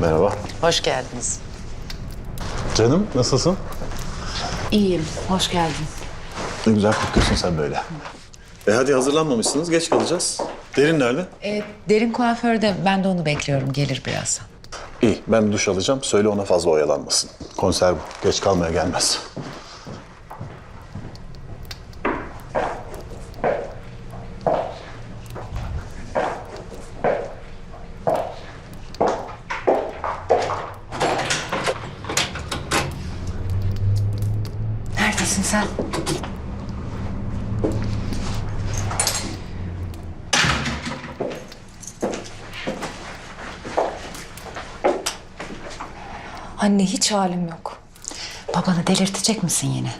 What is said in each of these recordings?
Merhaba. Hoş geldiniz. Canım nasılsın? İyiyim, hoş geldin. Ne güzel kokuyorsun sen böyle. E hadi hazırlanmamışsınız. Geç kalacağız. Derin nerede? Ee, derin kuaförde, ben de onu bekliyorum. Gelir birazdan. İyi ben duş alacağım. Söyle ona fazla oyalanmasın. Konser bu. Geç kalmaya gelmez. Neredesin sen? Anne hiç halim yok. Babanı delirtecek misin yine?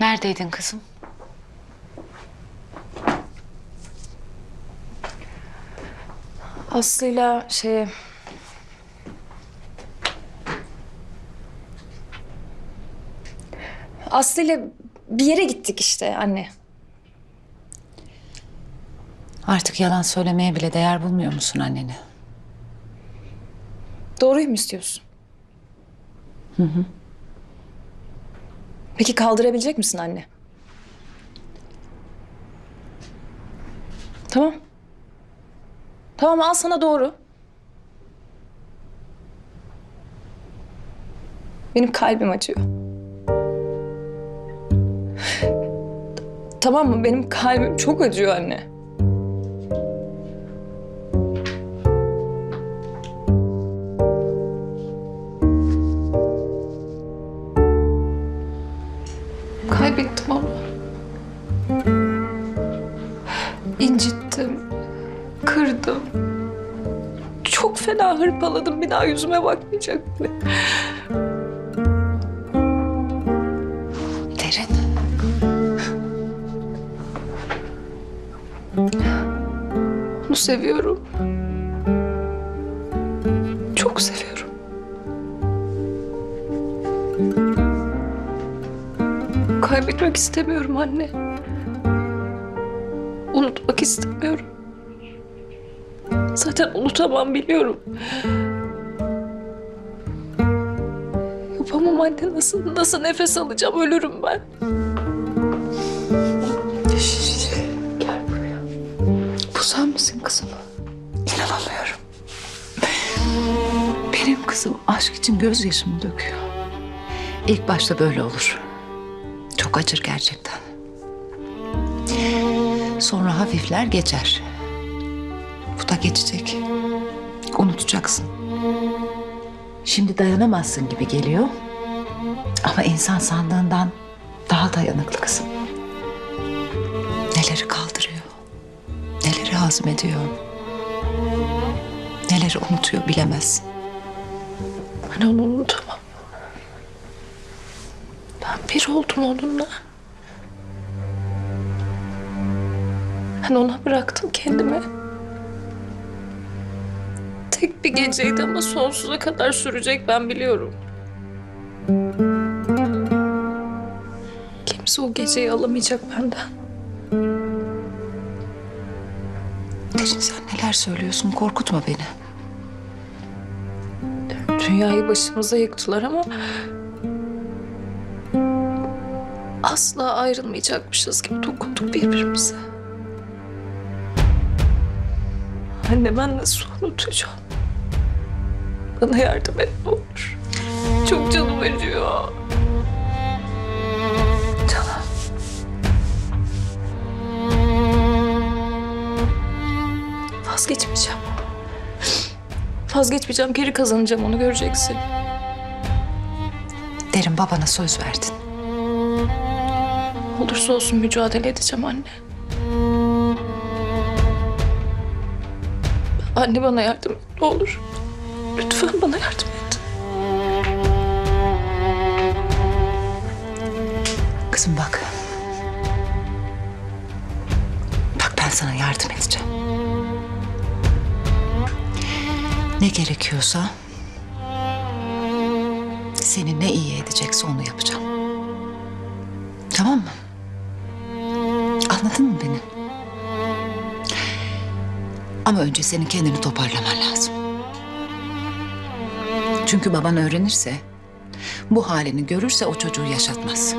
Neredeydin kızım? Aslı'yla şey... Aslı'yla bir yere gittik işte anne. Artık yalan söylemeye bile değer bulmuyor musun anneni? Doğruyu mu istiyorsun? Hı hı. Peki kaldırabilecek misin anne? Tamam. Tamam al sana doğru. Benim kalbim acıyor. Tamam mı? Benim kalbim çok acıyor anne. Kaybettim onu. İncittim. Kırdım. Çok fena hırpaladım. Bir daha yüzüme bakmayacak bile. Derin. Onu seviyorum. Çok seviyorum. Kaybetmek istemiyorum anne. Unutmak istemiyorum. Zaten unutamam biliyorum. Yapamam anne nasıl nasıl nefes alacağım ölürüm ben. Gel buraya. Bu sen misin kızım? İnanamıyorum. Benim kızım aşk için gözyaşımı döküyor. İlk başta böyle olur. Çok acır gerçekten. Sonra hafifler geçer. Bu da geçecek. Unutacaksın. Şimdi dayanamazsın gibi geliyor. Ama insan sandığından daha dayanıklı kızım. Neleri kaldırıyor. Neleri hazmediyor. Neleri unutuyor bilemezsin. Ben onu unutamam. Oldum onunla. Ben ona bıraktım kendimi. Tek bir geceydi ama sonsuza kadar sürecek ben biliyorum. Kimse o geceyi alamayacak benden. Derin sen neler söylüyorsun korkutma beni. Dünyayı başımıza yıktılar ama... Asla ayrılmayacakmışız gibi dokunduk birbirimize. Anne ben nasıl unutacağım? Bana yardım et ne olur. Çok canım acıyor. Canım. Vazgeçmeyeceğim. Vazgeçmeyeceğim, geri kazanacağım onu göreceksin. Derin babana söz verdin. Olursa olsun mücadele edeceğim anne. Anne bana yardım et ne olur. Lütfen bana yardım et. Kızım bak. Bak ben sana yardım edeceğim. Ne gerekiyorsa seni ne iyi edecekse onu yapacağım. Tamam mı? Anladın mı beni? Ama önce senin kendini toparlaman lazım. Çünkü baban öğrenirse, bu halini görürse o çocuğu yaşatmaz.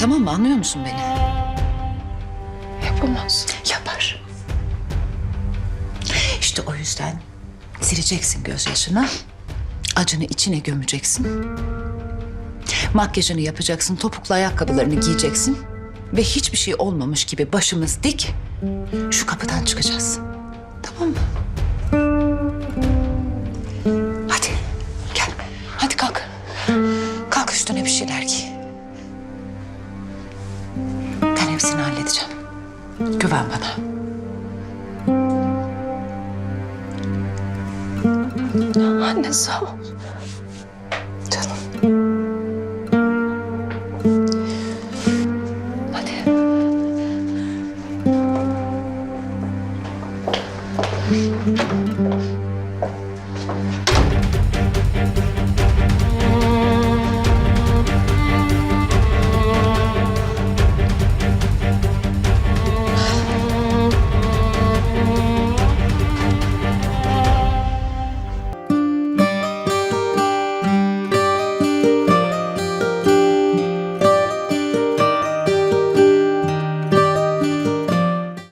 Tamam mı? Anlıyor musun beni? Yapamaz. Yapar. İşte o yüzden sileceksin gözyaşını. Acını içine gömeceksin. Makyajını yapacaksın, topuklu ayakkabılarını giyeceksin. Ve hiçbir şey olmamış gibi başımız dik şu kapıdan çıkacağız. Tamam mı? Hadi gel. Hadi kalk. Kalk üstüne bir şeyler giy. Ben hepsini halledeceğim. Güven bana. Anne sağ ol.